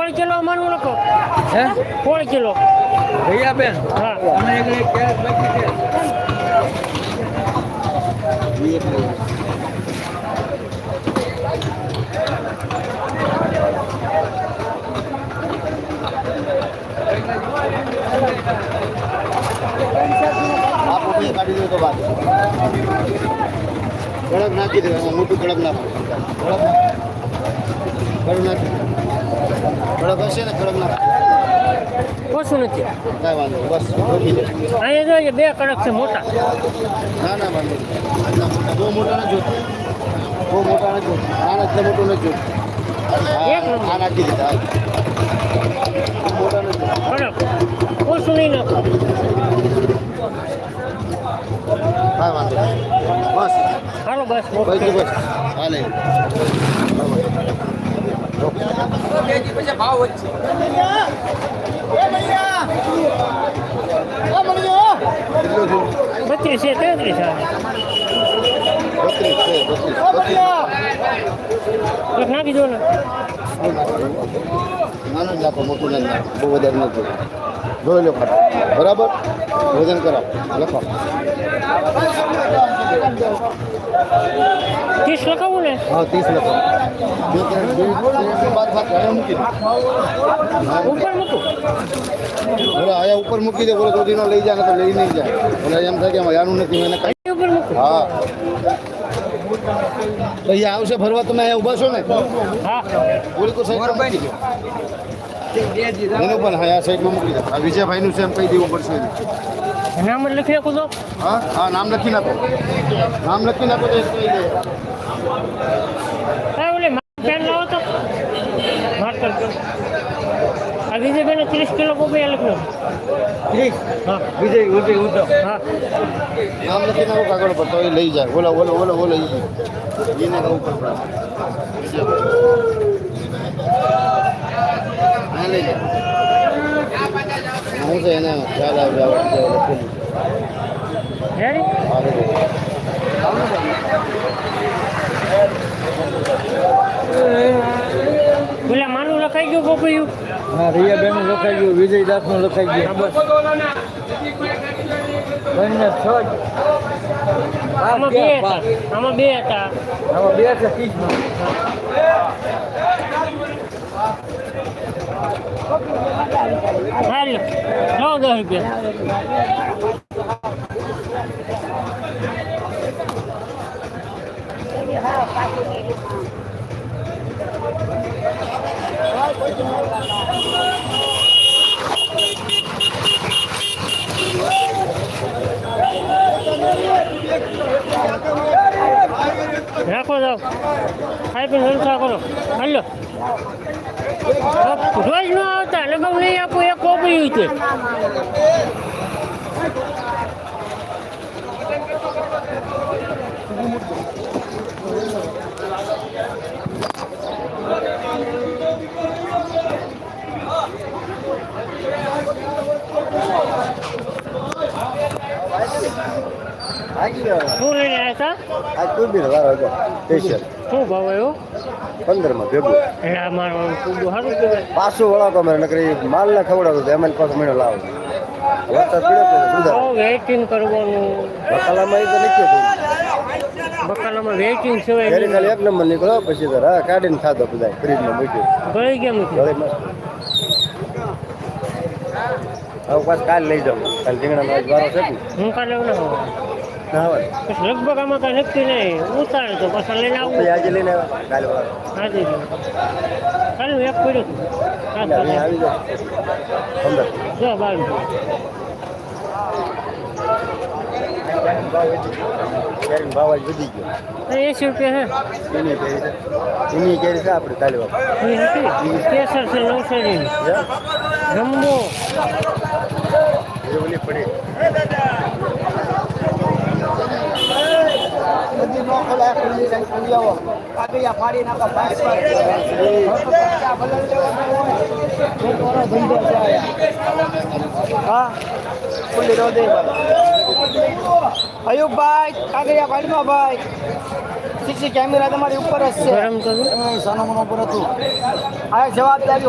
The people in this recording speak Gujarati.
પોળ કિલો માનું લખો. હે? કોણ કિલો. ભૈયા બેન હા. અમે એક એક કેરેટ બાકી છે? કાઢી દો તો વાત કડક નાખી દેવાનું મોટું કડક નાખો. કડક કડક નાખી કડક હશે ને નાખો ઓછું નથી. કાંઈ વાંધો. બસ અહીંયા જોઈએ બે કડક છે મોટા. ના ના વાંધો બહુ મોટા નથી જોતું. બહુ મોટા નથી જોતું. નાના એટલે મોટું નથી જોતું. નાખી દીધા મોટા નથી કડક. ઓછું નહીં નાખો. કાંઈ વાંધો. બસ. હાલો બસ બસ. ઓકે. હાલે પછી ભાવ વધશે. બત્રીસ છે તેત્રીસ નાખી દો ને. નાનું જ નાખો મોટું નથી નાખો. બહુ વધારે નથી જોઈ લો ખાટો. બરાબર? વજન કરાવો લખો. ત્રીસ લખાવું ને હા ત્રીસ લખો બે ત્રણ બે ત્રણ બાદ બાદ અહીંયા મૂકી દો હા, ઉપર મૂકું બોલો અહીંયા ઉપર મૂકી દે બોલો કોદીનો લઈ જાય ને તો લઈ નહીં જાય બોલે એમ થાય કે આમાં યાનું નથી એને કાંઈ ઉપર મૂકું હા તો અહીંયા આવશે ભરવા તમે અહીંયા ઊભા છો ને હા બોલી તો સાઈડ મૂકી દો એનું પણ હા આ સાઈડમાં મૂકી દો આ વિજયભાઈનું છે એમ કહી દેવું પડશે. નામ જ લખી નાખું તો? હા હા નામ લખી નાખો. નામ લખી નાખો તો એ કહી હા ઓલે પેન લાવો તો. આ વિજય બેન ત્રીસ કિલો પોપૈયા લખી નાખો ત્રીસ? હા. વિજય ઉજય ઉદ્ધવ. હા. નામ લખી નાખો કાગળ પર તો એ લઈ જાય. બોલો બોલો બોલો બોલો ઈ. એને કહું પર હા લઈ જાય હું છે એને ખ્યાલ આવે આવે. પેલા માનું લખાઈ ગયું પોપૈયું હા રિયા બેન લખાઈ ગયું વિજય દાસનું લખાઈ ગયું. બંને છ આમાં બે હતા. આમાં બે હતા. આમાં બે હાલ લો દસ રૂપિયા. રાખો જાઓ ખાઈ પીને જલસા કરો. હાલો. રોજ ન આવતા લગાવ નહીં આપું એક કોપડ્યું છે શું લઈને આવ્યા હતા? આજ સ્પેશિયલ. શું ભાવ આવ્યો? પંદરમાં ભેગું. મારું પાછું વળાતો અમારે નકરી માલ ને ખવડાવતો હતો એમાં પાછો મહિનો લાવો. વરસાદ પીડ્યો વેઇટિંગ કરવાનું. બકાલામાં એ તો નીકળ્યો હતો. બકાલામાં વેઇટિંગ સિવાય ઘરે ખાલી એક નંબર નીકળો પછી તો હા કાઢીને ખાધો બધા ફ્રીજમાં મૂક્યું. ગળી કેમ ગળી મસ્ત. હવે પાછ કાલે લઈ જાઉં. કાલ રીંગણા નો વારો છે હું કાલે એવું ના લગભગ આમાં કાંઈ નક્કી નહીં. ઉતારે તો પાછા લઈને આવું આજે લઈને કાલે આજે કાલે હું એક કર્યું એટલે આવી જાઓ. જો બાર ભાવ આજ વધી ગયો. એસી રૂપિયા એની કેરી છે. એની કેરી છે આપણે કાલે વાળો. છે ઓલી પડી અયુબભાઈ કાગરિયા પાડમાં ભાઈ સીસી કેમેરા તમારી ઉપર જ છે ગરમ કરું સાનો મનો ઉપર હતું આ જવાબદારી